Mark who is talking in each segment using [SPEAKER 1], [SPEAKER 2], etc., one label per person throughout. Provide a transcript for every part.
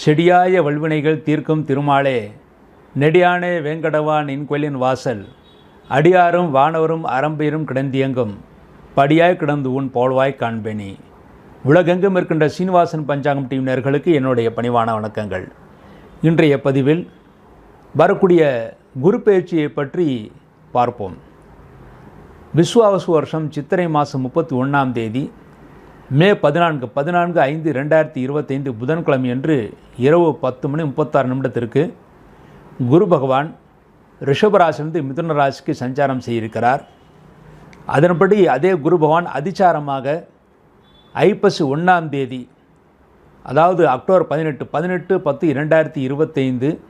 [SPEAKER 1] செடியாய வல்வினைகள் தீர்க்கும் திருமாலே நெடியானே வேங்கடவா நின்கொலின் வாசல் அடியாரும் வானவரும் அறம்பெயரும் கிடந்தியங்கும் படியாய் கிடந்து உன் போல்வாய் காண்பேனி. உலகெங்கும் இருக்கின்ற சீனிவாசன் பஞ்சாங்கம் டீம் நேர்களுக்கு என்னுடைய பணிவான வணக்கங்கள். இன்றைய பதிவில் வரக்கூடிய குரு பயிற்சியை பற்றி பார்ப்போம். விஸ்வாவசு வருஷம் சித்திரை மாதம் முப்பத்தி ஒன்றாம் தேதி மே பதினான்கு பதினான்கு ஐந்து ரெண்டாயிரத்தி இருபத்தைந்து புதன்கிழமை அன்று இரவு பத்து மணி முப்பத்தாறு நிமிடத்திற்கு குரு பகவான் ரிஷபராசிலிருந்து மிதுன ராசிக்கு சஞ்சாரம் செய்திருக்கிறார். அதன்படி அதே குரு பகவான் அதிச்சாரமாக ஐப்பசி ஒன்றாம் தேதி அதாவது அக்டோபர் பதினெட்டு பதினெட்டு பத்து இரண்டாயிரத்தி இருபத்தைந்து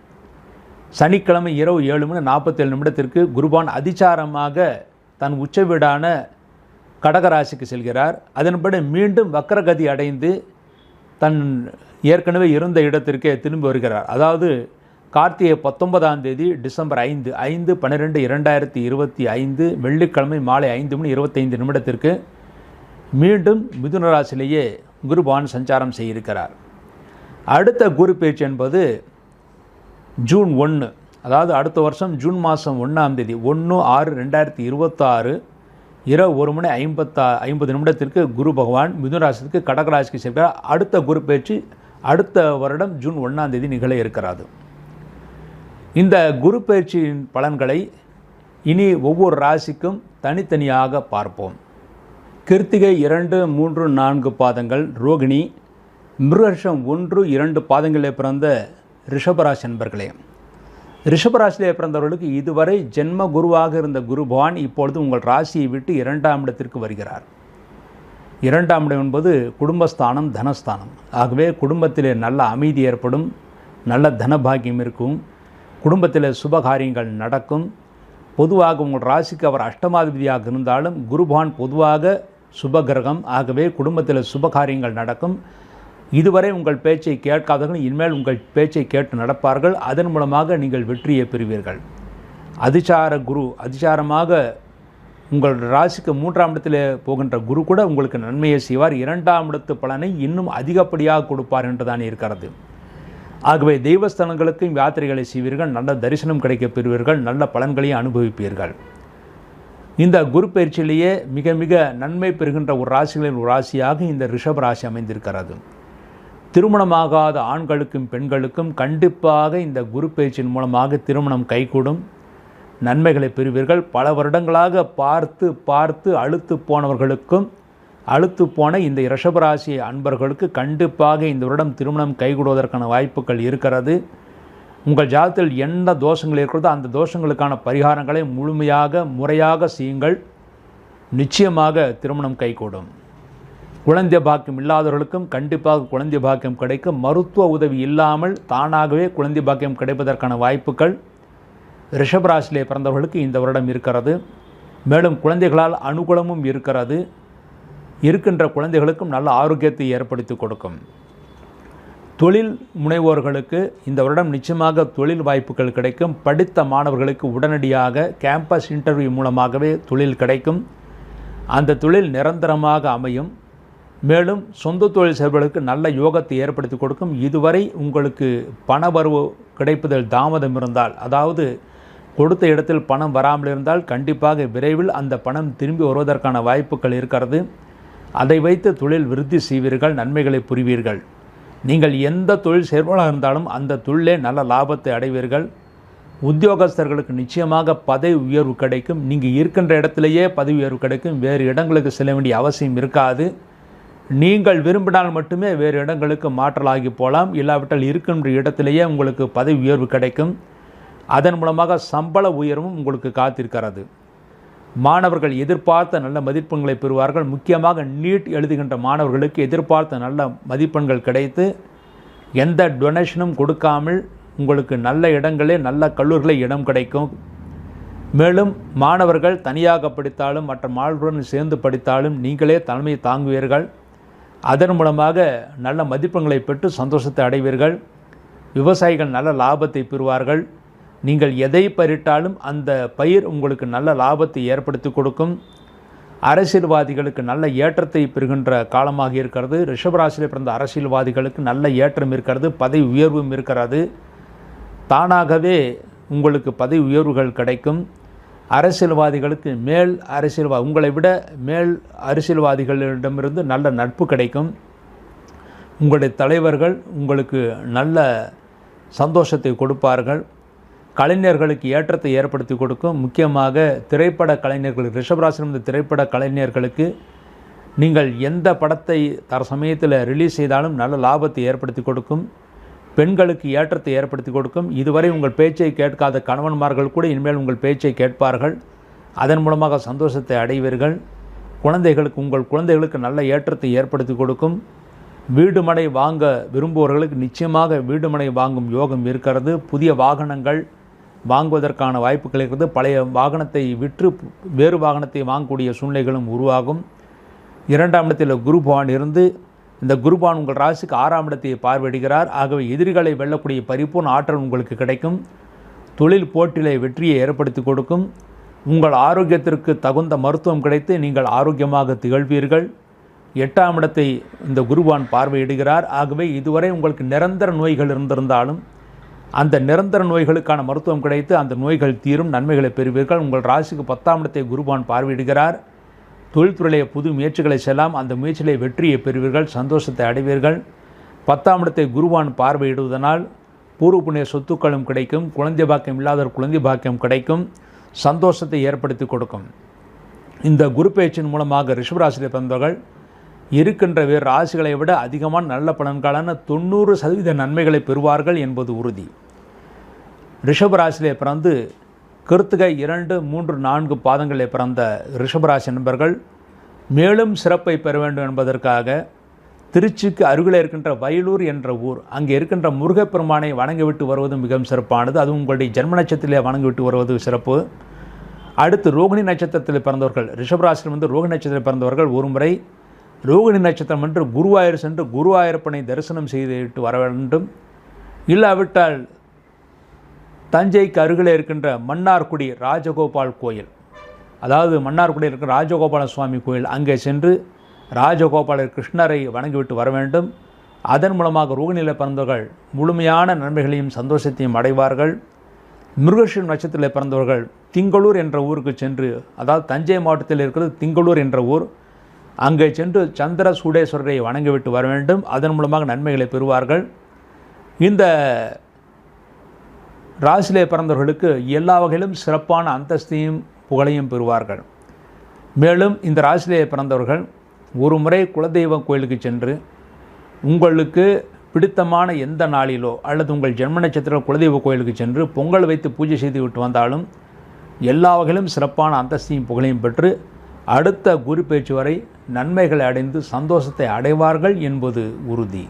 [SPEAKER 1] சனிக்கிழமை இரவு ஏழு மணி நாற்பத்தேழு நிமிடத்திற்கு குருபான் அதிச்சாரமாக தன் உச்ச வீடான கடகராசிக்கு செல்கிறார். அதன்படி மீண்டும் வக்கரகதி அடைந்து தன் ஏற்கனவே இருந்த இடத்திற்கே திரும்பி வருகிறார். அதாவது கார்த்திகை பத்தொன்பதாம் தேதி டிசம்பர் ஐந்து ஐந்து பன்னிரெண்டு இரண்டாயிரத்தி இருபத்தி ஐந்து வெள்ளிக்கிழமை மாலை ஐந்து மணி இருபத்தைந்து நிமிடத்திற்கு மீண்டும் மிதுன ராசிலேயே குருபான் சஞ்சாரம் செய்திருக்கிறார். அடுத்த குரு பேச்சு என்பது ஜூன் ஒன்று அதாவது அடுத்த வருஷம் ஜூன் மாதம் ஒன்றாம் தேதி ஒன்று ஆறு ரெண்டாயிரத்தி இருபத்தாறு இரவு ஒரு மணி ஐம்பத்தா ஐம்பது நிமிடத்திற்கு குரு பகவான் மிதுனராசிக்கு கடகராசிக்கு செல்கிறார். அடுத்த குரு பேச்சு அடுத்த வருடம் ஜூன் ஒன்றாம் தேதி நிகழ இருக்கிறது இந்த குரு பயிற்சியின் பலன்களை இனி ஒவ்வொரு ராசிக்கும் தனித்தனியாக பார்ப்போம். கிருத்திகை இரண்டு மூன்று நான்கு பாதங்கள் ரோகிணி மிருகர்ஷம் ஒன்று இரண்டு பாதங்களில் பிறந்த ரிஷபராசி என்பர்களே ரிஷபராசியிலே பிறந்தவர்களுக்கு இதுவரை ஜென்ம குருவாக இருந்த குருபவான் இப்பொழுது உங்கள் ராசியை விட்டு இரண்டாம் இடத்திற்கு வருகிறார். இரண்டாம் இடம் என்பது குடும்பஸ்தானம் தனஸ்தானம். ஆகவே குடும்பத்திலே நல்ல அமைதி ஏற்படும் நல்ல தனபாகியம் இருக்கும் குடும்பத்தில் சுபகாரியங்கள் நடக்கும். பொதுவாக உங்கள் ராசிக்கு அவர் அஷ்டமாதிபதியாக இருந்தாலும் குருபான் பொதுவாக சுபகிரகம் ஆகவே குடும்பத்தில் சுபகாரியங்கள் நடக்கும். இதுவரை உங்கள் பேச்சை கேட்காதவர்கள் இனிமேல் உங்கள் பேச்சை கேட்டு நடப்பார்கள். அதன் மூலமாக நீங்கள் வெற்றியை பெறுவீர்கள். அதிசார குரு அதிசாரமாக உங்கள் ராசிக்கு மூன்றாம் இடத்தில் போகின்ற குரு கூட உங்களுக்கு நன்மையை செய்வார். இரண்டாம் இடத்து பலனை இன்னும் அதிகப்படியாக கொடுப்பார் என்றுதான் இருக்கிறது. ஆகவே தெய்வஸ்தலங்களுக்கும் யாத்திரைகளை செய்வீர்கள். நல்ல தரிசனம் கிடைக்கப் பெறுவீர்கள். நல்ல பலன்களையும் அனுபவிப்பீர்கள். இந்த குரு பயிற்சியிலேயே மிக மிக நன்மை பெறுகின்ற ஒரு ராசிகளின் ஒரு ராசியாக இந்த ரிஷப ராசி அமைந்திருக்கிறது. திருமணமாகாத ஆண்களுக்கும் பெண்களுக்கும் கண்டிப்பாக இந்த குரு பயிற்சியின் மூலமாக திருமணம் கைகூடும். நன்மைகளை பெறுவீர்கள். பல வருடங்களாக பார்த்து பார்த்து அழுத்து போனவர்களுக்கும் அழுத்து போன இந்த ரிஷபராசி அன்பர்களுக்கு கண்டிப்பாக இந்த வருடம் திருமணம் கைகூடுவதற்கான வாய்ப்புகள் இருக்கிறது. உங்கள் ஜாதத்தில் என்ன தோஷங்கள் இருக்கிறதோ அந்த தோஷங்களுக்கான பரிகாரங்களை முழுமையாக முறையாக செய்யுங்கள். நிச்சயமாக திருமணம் கைகூடும். குழந்தை பாக்கியம் இல்லாதவர்களுக்கும் கண்டிப்பாக குழந்தை பாக்கியம் கிடைக்கும். மருத்துவ உதவி இல்லாமல் தானாகவே குழந்தை பாக்கியம் கிடைப்பதற்கான வாய்ப்புகள் ரிஷபராசிலே பிறந்தவர்களுக்கு இந்த வருடம் இருக்கிறது. மேலும் குழந்தைகளால் அனுகூலமும் இருக்கிறது. இருக்கின்ற குழந்தைகளுக்கும் நல்ல ஆரோக்கியத்தை ஏற்படுத்தி கொடுக்கும். தொழில் முனைவோர்களுக்கு இந்த வருடம் நிச்சயமாக தொழில் வாய்ப்புகள் கிடைக்கும். படித்த மாணவர்களுக்கு உடனடியாக கேம்பஸ் இன்டர்வியூ மூலமாகவே தொழில் கிடைக்கும். அந்த தொழில் நிரந்தரமாக அமையும். மேலும் சொந்த தொழில் செய்பவர்களுக்கு நல்ல யோகத்தை ஏற்படுத்தி கொடுக்கும். இதுவரை உங்களுக்கு பண வரவு கிடைப்பதில் தாமதம் இருந்தால் அதாவது கொடுத்த இடத்தில் பணம் வராமல் இருந்தால் கண்டிப்பாக விரைவில் அந்த பணம் திரும்பி வருவதற்கான வாய்ப்புகள் இருக்கிறது. அதை வைத்து தொழில் விருத்தி செய்வீர்கள் நன்மைகளை புரிவீர்கள். நீங்கள் எந்த தொழில் செய்பவர்களாக இருந்தாலும் அந்த தொழிலே நல்ல லாபத்தை அடைவீர்கள். உத்தியோகஸ்தர்களுக்கு நிச்சயமாக பதவி உயர்வு கிடைக்கும். நீங்கள் இருக்கின்ற இடத்திலேயே பதவி உயர்வு கிடைக்கும். வேறு இடங்களுக்கு செல்ல வேண்டிய அவசியம் இருக்காது. நீங்கள் விரும்பினால் மட்டுமே வேறு இடங்களுக்கு மாற்றலாகி போகலாம். இல்லாவிட்டால் இருக்கின்ற இடத்திலேயே உங்களுக்கு பதவி உயர்வு கிடைக்கும். அதன் மூலமாக சம்பள உயர்வும் உங்களுக்கு காத்திருக்கிறது. மாணவர்கள் எதிர்பார்த்த நல்ல மதிப்பெண்களை பெறுவார்கள். முக்கியமாக நீட் எழுதுகின்ற மாணவர்களுக்கு எதிர்பார்த்த நல்ல மதிப்பெண்கள் கிடைத்து எந்த டொனேஷனும் கொடுக்காமல் உங்களுக்கு நல்ல இடங்களே நல்ல கல்லூரிகளில் இடம் கிடைக்கும். மேலும் மாணவர்கள் தனியாக படித்தாலும் மற்ற மாணவர்களுடன் சேர்ந்து படித்தாலும் நீங்களே தலைமையை தாங்குவீர்கள். அதன் மூலமாக நல்ல மதிப்பெண்களை பெற்று சந்தோஷத்தை அடைவீர்கள். விவசாயிகள் நல்ல லாபத்தை பெறுவார்கள். நீங்கள் எதை பயிரிட்டாலும் அந்த பயிர் உங்களுக்கு நல்ல லாபத்தை ஏற்படுத்தி கொடுக்கும். அரசியல்வாதிகளுக்கு நல்ல ஏற்றத்தை பெறுகின்ற காலமாக இருக்கிறது. ரிஷபராசியில் பிறந்த அரசியல்வாதிகளுக்கு நல்ல ஏற்றம் இருக்கிறது. பதவி உயர்வும் இருக்கிறது. தானாகவே உங்களுக்கு பதவி உயர்வுகள் கிடைக்கும். அரசியல்வாதிகளுக்கு மேல் அரசியல்வா உங்களை விட மேல் அரசியல்வாதிகளிடமிருந்து நல்ல நட்பு கிடைக்கும். உங்களுடைய தலைவர்கள் உங்களுக்கு நல்ல சந்தோஷத்தை கொடுப்பார்கள். கலைஞர்களுக்கு ஏற்றத்தை ஏற்படுத்தி கொடுக்கும். முக்கியமாக திரைப்பட கலைஞர்கள் ரிஷபராசிலிருந்து திரைப்பட கலைஞர்களுக்கு நீங்கள் எந்த படத்தை தர சமயத்தில் ரிலீஸ் செய்தாலும் நல்ல லாபத்தை ஏற்படுத்தி கொடுக்கும். பெண்களுக்கு ஏற்றத்தை ஏற்படுத்தி கொடுக்கும். இதுவரை உங்கள் பேச்சை கேட்காத கணவன்மார்கள் கூட இனிமேல் உங்கள் பேச்சை கேட்பார்கள். அதன் மூலமாக சந்தோஷத்தை அடைவீர்கள். குழந்தைகளுக்கு உங்கள் குழந்தைகளுக்கு நல்ல ஏற்றத்தை ஏற்படுத்தி கொடுக்கும். வீடுமனை வாங்க விரும்புபவர்களுக்கு நிச்சயமாக வீடுமனை வாங்கும் யோகம் இருக்கிறது. புதிய வாகனங்கள் வாங்குவதற்கான வாய்ப்புகள் இருக்கிறது பழைய வாகனத்தை விற்று வேறு வாகனத்தை வாங்கக்கூடிய சூழ்நிலைகளும் உருவாகும். இரண்டாம் இடத்தில் குருபவான் இருந்து இந்த குருபான் உங்கள் ராசிக்கு ஆறாம் இடத்தை பார்வையிடுகிறார். ஆகவே எதிரிகளை வெல்லக்கூடிய பரிபூர்ண ஆற்றல் உங்களுக்கு கிடைக்கும். தொழில் போட்டியிலே வெற்றியை ஏற்படுத்தி கொடுக்கும். உங்கள் ஆரோக்கியத்திற்கு தகுந்த மருத்துவம் கிடைத்து நீங்கள் ஆரோக்கியமாக திகழ்வீர்கள். எட்டாம் இடத்தை இந்த குருவான் பார்வையிடுகிறார். ஆகவே இதுவரை உங்களுக்கு நிரந்தர நோய்கள் இருந்திருந்தாலும் அந்த நிரந்தர நோய்களுக்கான மருத்துவம் கிடைத்து அந்த நோய்கள் தீரும் நன்மைகளை பெறுவீர்கள். உங்கள் ராசிக்கு பத்தாம் இடத்தை குருவான் பார்வையிடுகிறார். தொழில்துறையிலே புது முயற்சிகளை செல்லாம் அந்த முயற்சிகளை வெற்றியை பெறுவீர்கள் சந்தோஷத்தை அடைவீர்கள். பத்தாம் இடத்தை குருவான் பார்வையிடுவதனால் பூர்வ புண்ணிய சொத்துக்களும் கிடைக்கும் குழந்தை பாக்கியம் இல்லாதவர் குழந்தை பாக்கியம் கிடைக்கும் சந்தோஷத்தை ஏற்படுத்தி கொடுக்கும். இந்த குரு பேச்சின் மூலமாக ரிஷபராசிரியர் பிறந்தவர்கள் இருக்கின்ற வேறு ராசிகளை விட அதிகமான நல்ல பலன்களான தொண்ணூறு சதவீத நன்மைகளை பெறுவார்கள் என்பது உறுதி. ரிஷபராசிலே பிறந்து கிருத்திகை இரண்டு மூன்று நான்கு பாதங்களில் பிறந்த ரிஷபராசி நண்பர்கள் மேலும் சிறப்பை பெற வேண்டும் என்பதற்காக திருச்சிக்கு அருகில் இருக்கின்ற வயலூர் என்ற ஊர் அங்கே இருக்கின்ற முருகப்பெருமானை வணங்கிவிட்டு வருவது மிகவும் சிறப்பானது. அதுவும் உங்களுடைய ஜென்ம நட்சத்திரத்திலே வணங்கிவிட்டு வருவது சிறப்பு. அடுத்து ரோகிணி நட்சத்திரத்தில் பிறந்தவர்கள் ரிஷபராசியில் வந்து ரோகிணி நட்சத்திரத்தில் பிறந்தவர்கள் ஒரு முறை ரோகிணி நட்சத்திரம் என்று குருவாயூர் சென்று குருவாயூரப்பனை தரிசனம் செய்துவிட்டு வர வேண்டும். இல்லாவிட்டால் தஞ்சைக்கு அருகில் இருக்கின்ற மன்னார்குடி ராஜகோபால் கோயில். அதாவது மன்னார்குடியில் இருக்கிற ராஜகோபால சுவாமி கோயில். அங்கே சென்று ராஜகோபாலர் கிருஷ்ணரை வணங்கிவிட்டு வர வேண்டும். அதன் மூலமாக ரோகிணியில் பிறந்தவர்கள் முழுமையான நன்மைகளையும் சந்தோஷத்தையும் அடைவார்கள். மிருகஷின் நட்சத்திரத்தில் பிறந்தவர்கள் திங்களூர் என்ற ஊருக்கு சென்று அதாவது தஞ்சை மாவட்டத்தில் இருக்கிறது திங்களூர் என்ற ஊர் அங்கே சென்று சந்திர சூடேஸ்வரரை வணங்கிவிட்டு வர வேண்டும். அதன் மூலமாக நன்மைகளை பெறுவார்கள். இந்த ராசிலே பிறந்தவர்களுக்கு எல்லா வகையிலும் சிறப்பான அந்தஸ்தையும் புகழையும் பெறுவார்கள். மேலும் இந்த ராசிலே பிறந்தவர்கள் ஒரு முறை குலதெய்வம் கோயிலுக்கு சென்று உங்களுக்கு பிடித்தமான எந்த நாளிலோ அல்லது உங்கள் ஜென்ம நட்சத்திர குலதெய்வ கோயிலுக்கு சென்று பொங்கல் வைத்து பூஜை செய்து விட்டு வந்தாலும் எல்லா வகையிலும் சிறப்பான அந்தஸ்தையும் புகழையும் பெற்று அடுத்த குரு பேச்சு வரை நன்மைகளை அடைந்து சந்தோஷத்தை அடைவார்கள் என்பது உறுதி.